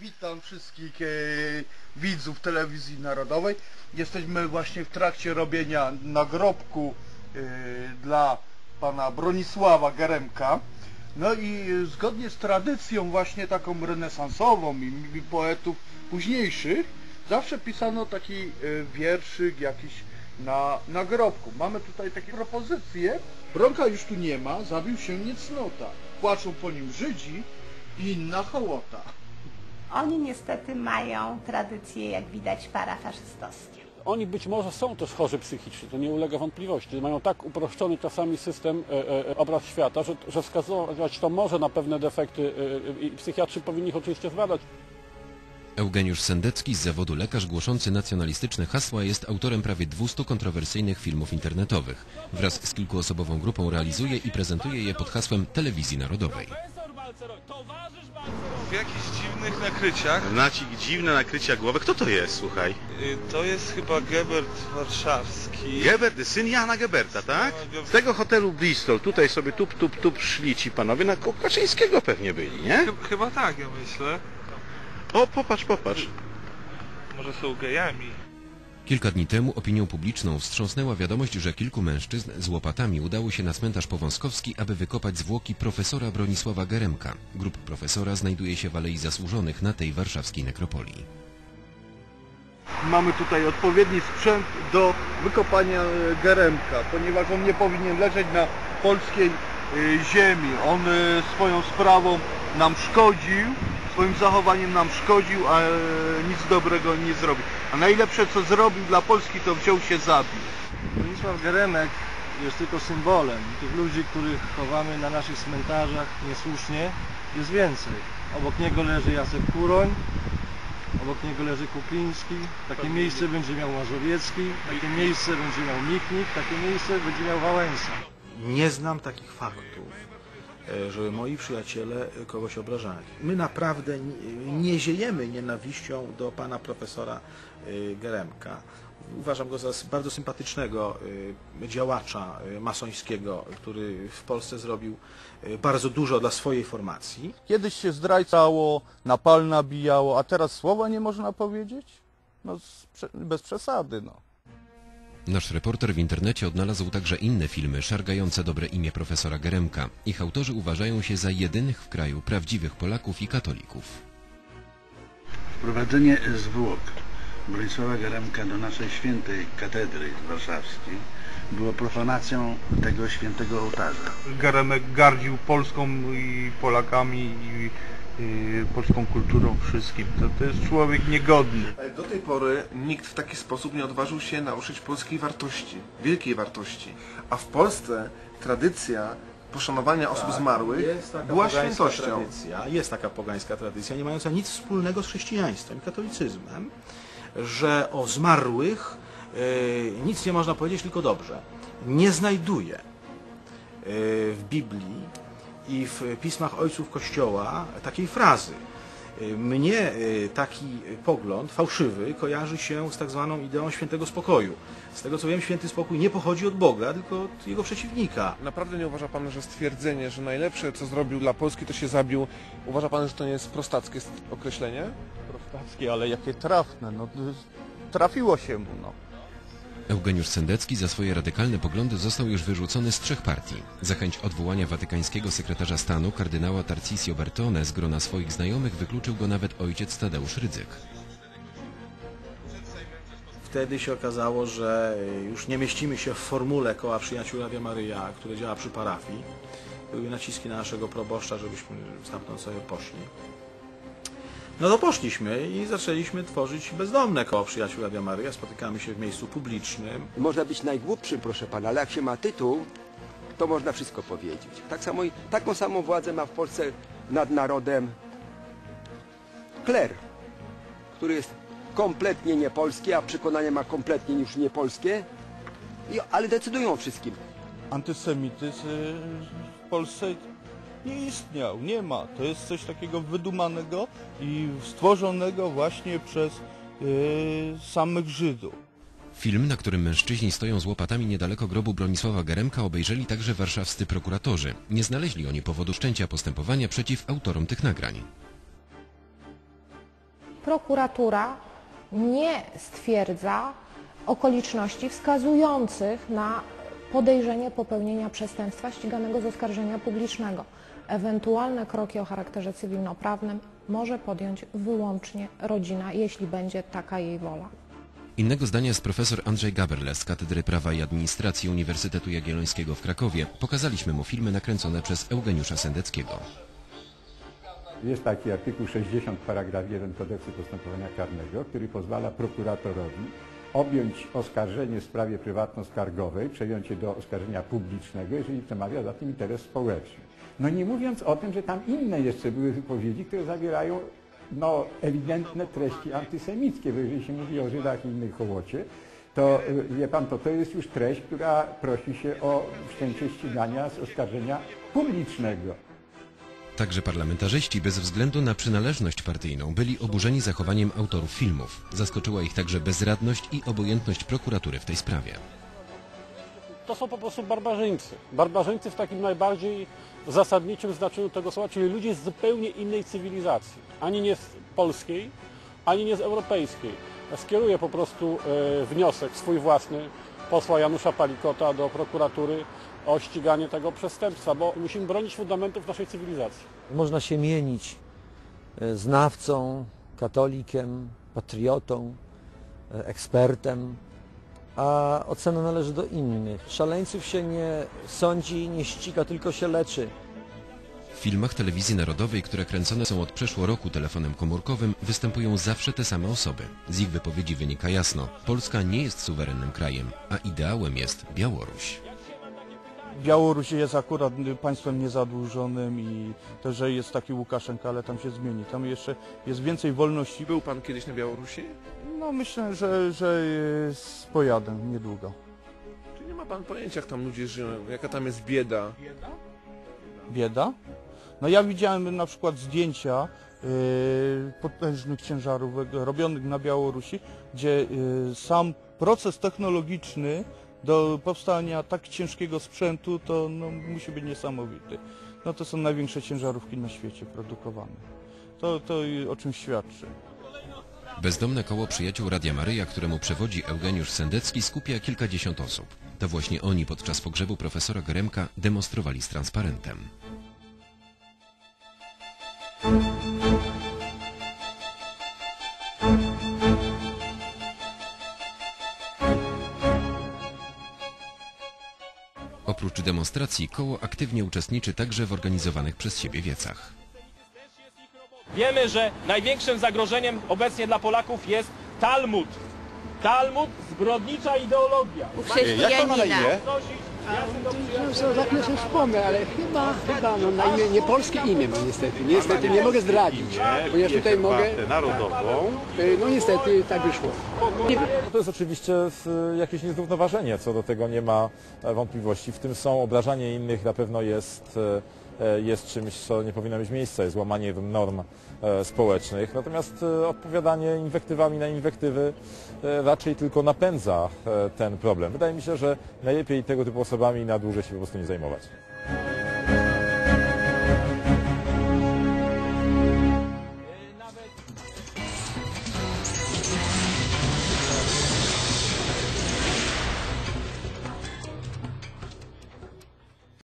Witam wszystkich e, widzów telewizji narodowej. Jesteśmy właśnie w trakcie robienia nagrobku e, dla pana Bronisława Geremka. No i zgodnie z tradycją właśnie taką renesansową i, i poetów późniejszych zawsze pisano taki e, wierszyk jakiś na nagrobku. Mamy tutaj takie propozycje. Bronka już tu nie ma, zabił się niecnota. Płaczą po nim Żydzi i inna hołota. Oni niestety mają tradycje, jak widać, parafaszystowskie. Oni być może są też chorzy psychicznie, to nie ulega wątpliwości. Mają tak uproszczony czasami system, e, e, obraz świata, że, że wskazywać to może na pewne defekty e, i psychiatrzy powinni ich oczywiście zbadać. Eugeniusz Sendecki z zawodu lekarz głoszący nacjonalistyczne hasła jest autorem prawie 200 kontrowersyjnych filmów internetowych. Wraz z kilkuosobową grupą realizuje i prezentuje je pod hasłem Telewizji Narodowej. W jakichś dziwnych nakryciach. Nacik, dziwne nakrycia głowy. Kto to jest, słuchaj? Y, To jest chyba Gebert Warszawski. Gebert, syn Jana Geberta, tak? Z tego hotelu Bristol. Tutaj sobie tup, tup, tup szli ci panowie. Na Kaczyńskiego pewnie byli, nie? Chy- Chyba tak, ja myślę. O, popatrz, popatrz. Może są gejami. Kilka dni temu opinią publiczną wstrząsnęła wiadomość, że kilku mężczyzn z łopatami udało się na cmentarz Powązkowski, aby wykopać zwłoki profesora Bronisława Geremka. Grób profesora znajduje się w Alei Zasłużonych na tej warszawskiej nekropolii. Mamy tutaj odpowiedni sprzęt do wykopania e, Geremka, ponieważ on nie powinien leżeć na polskiej e, ziemi. On e, swoją sprawą nam szkodził, swoim zachowaniem nam szkodził, a e, nic dobrego nie zrobił. A najlepsze co zrobił dla Polski to wziął się zabił. Bronisław Geremek jest tylko symbolem. Tych ludzi, których chowamy na naszych cmentarzach niesłusznie, jest więcej. Obok niego leży Jacek Kuroń, obok niego leży Kukliński, takie miejsce będzie miał Mazowiecki, takie miejsce będzie miał Miknik, takie miejsce będzie miał Wałęsa. Nie znam takich faktów, żeby moi przyjaciele kogoś obrażali. My naprawdę nie- ziejemy nienawiścią do pana profesora e, Geremka. Uważam go za bardzo sympatycznego e, działacza e, masońskiego, który w Polsce zrobił e, bardzo dużo dla swojej formacji. Kiedyś się zdrajcało, na pal nabijało, a teraz słowa nie można powiedzieć? No bez przesady, no. Nasz reporter w internecie odnalazł także inne filmy szargające dobre imię profesora Geremka. Ich autorzy uważają się za jedynych w kraju prawdziwych Polaków i katolików. Wprowadzenie zwłok Bronisława Geremka do naszej świętej katedry warszawskiej było profanacją tego świętego ołtarza. Geremek gardził Polską i Polakami i, i polską kulturą wszystkim. To, to jest człowiek niegodny. Do tej pory nikt w taki sposób nie odważył się nauczyć polskiej wartości, wielkiej wartości. A w Polsce tradycja poszanowania osób zmarłych Tak, Jest taka była pogańska świętością. Tradycja, jest taka pogańska tradycja, nie mająca nic wspólnego z chrześcijaństwem i katolicyzmem, że o zmarłych e, nic nie można powiedzieć, tylko dobrze. Nie znajduję e, w Biblii i w pismach ojców Kościoła takiej frazy. E, Mnie e, taki pogląd fałszywy kojarzy się z tak zwaną ideą świętego spokoju. Z tego co wiem, święty spokój nie pochodzi od Boga, tylko od jego przeciwnika. Naprawdę nie uważa Pan, że stwierdzenie, że najlepsze co zrobił dla Polski to się zabił, uważa Pan, że to nie jest prostackie określenie? Prostackie, ale jakie trafne, no trafiło się mu, no. Eugeniusz Sendecki za swoje radykalne poglądy został już wyrzucony z trzech partii. Za chęć odwołania watykańskiego sekretarza stanu kardynała Tarcisio Bertone z grona swoich znajomych wykluczył go nawet ojciec Tadeusz Rydzyk. Wtedy się okazało, że już nie mieścimy się w formule koła przyjaciół Radia Maryja, które działa przy parafii. Były naciski na naszego proboszcza, żebyśmy stamtąd sobie poszli. No to poszliśmy i zaczęliśmy tworzyć bezdomne koło przyjaciół Radia Maryja. Spotykamy się w miejscu publicznym. Można być najgłupszym, proszę pana, ale jak się ma tytuł, to można wszystko powiedzieć. Tak samo, i- taką samą władzę ma w Polsce nad narodem kler, który jest kompletnie niepolski, a przekonania ma kompletnie już niepolskie, I, ale decydują o wszystkim. Antysemityzm y, w Polsce nie istniał, nie ma. To jest coś takiego wydumanego i stworzonego właśnie przez y, samych Żydów. Film, na którym mężczyźni stoją z łopatami niedaleko grobu Bronisława Geremka obejrzeli także warszawscy prokuratorzy. Nie znaleźli oni powodu wszczęcia postępowania przeciw autorom tych nagrań. prokuratura nie stwierdza okoliczności wskazujących na podejrzenie popełnienia przestępstwa ściganego z oskarżenia publicznego. Ewentualne kroki o charakterze cywilnoprawnym może podjąć wyłącznie rodzina, jeśli będzie taka jej wola. Innego zdania jest profesor Andrzej Gaberle z Katedry Prawa i Administracji Uniwersytetu Jagiellońskiego w Krakowie. Pokazaliśmy mu filmy nakręcone przez Eugeniusza Sendeckiego. Jest taki artykuł 60 paragraf 1 kodeksu postępowania karnego, który pozwala prokuratorowi objąć oskarżenie w sprawie prywatno-skargowej, przejąć je do oskarżenia publicznego, jeżeli przemawia za tym interes społeczny. No nie mówiąc o tym, że tam inne jeszcze były wypowiedzi, które zawierają no, ewidentne treści antysemickie, bo jeżeli się mówi o Żydach i innej hołocie, to y, wie pan, to to jest już treść, która prosi się o wszczęcie ścigania z oskarżenia publicznego. Także parlamentarzyści bez względu na przynależność partyjną byli oburzeni zachowaniem autorów filmów. Zaskoczyła ich także bezradność i obojętność prokuratury w tej sprawie. To są po prostu barbarzyńcy. Barbarzyńcy w takim najbardziej zasadniczym znaczeniu tego słowa, czyli ludzie z zupełnie innej cywilizacji. Ani nie z polskiej, ani nie z europejskiej. Skieruję po prostu e, wniosek swój własny posła Janusza Palikota do prokuratury o ściganie tego przestępstwa, bo musimy bronić fundamentów naszej cywilizacji. Można się mienić e, znawcą, katolikiem, patriotą, e, ekspertem, a ocena należy do innych. Szaleńców się nie sądzi, nie ściga, tylko się leczy. W filmach telewizji narodowej, które kręcone są od przeszło roku telefonem komórkowym, występują zawsze te same osoby. Z ich wypowiedzi wynika jasno, Polska nie jest suwerennym krajem, a ideałem jest Białoruś. Białoruś jest akurat państwem niezadłużonym i to, że jest taki Łukaszenka, ale tam się zmieni. Tam jeszcze jest więcej wolności. Był pan kiedyś na Białorusi? No myślę, że, że pojadę niedługo. Czy nie ma pan pojęcia, jak tam ludzie żyją, jaka tam jest bieda? Bieda? No ja widziałem na przykład zdjęcia yy, potężnych ciężarów robionych na Białorusi, gdzie yy, sam proces technologiczny do powstania tak ciężkiego sprzętu to no, musi być niesamowity. No to są największe ciężarówki na świecie produkowane. To, to o czym świadczy. Bezdomne koło przyjaciół Radia Maryja, któremu przewodzi Eugeniusz Sendecki, skupia kilkadziesiąt osób. To właśnie oni podczas pogrzebu profesora Geremka demonstrowali z transparentem. Oprócz demonstracji koło aktywnie uczestniczy także w organizowanych przez siebie wiecach. Wiemy, że największym zagrożeniem obecnie dla Polaków jest Talmud. Talmud, zbrodnicza ideologia. U. Jak to na imię? No, za chwilę sobie wspomnę, ale chyba, chyba no, na imię nie polskie imię mam niestety. Niestety nie mogę zdradzić, ponieważ tutaj mogę... Narodową. No niestety tak wyszło. To jest oczywiście jakieś niezrównoważenie, co do tego nie ma wątpliwości. W tym są obrażanie innych na pewno jest, jest czymś, co nie powinno mieć miejsca, jest łamanie norm społecznych. Natomiast odpowiadanie inwektywami na inwektywy raczej tylko napędza ten problem. Wydaje mi się, że najlepiej tego typu osobami na dłużej się po prostu nie zajmować.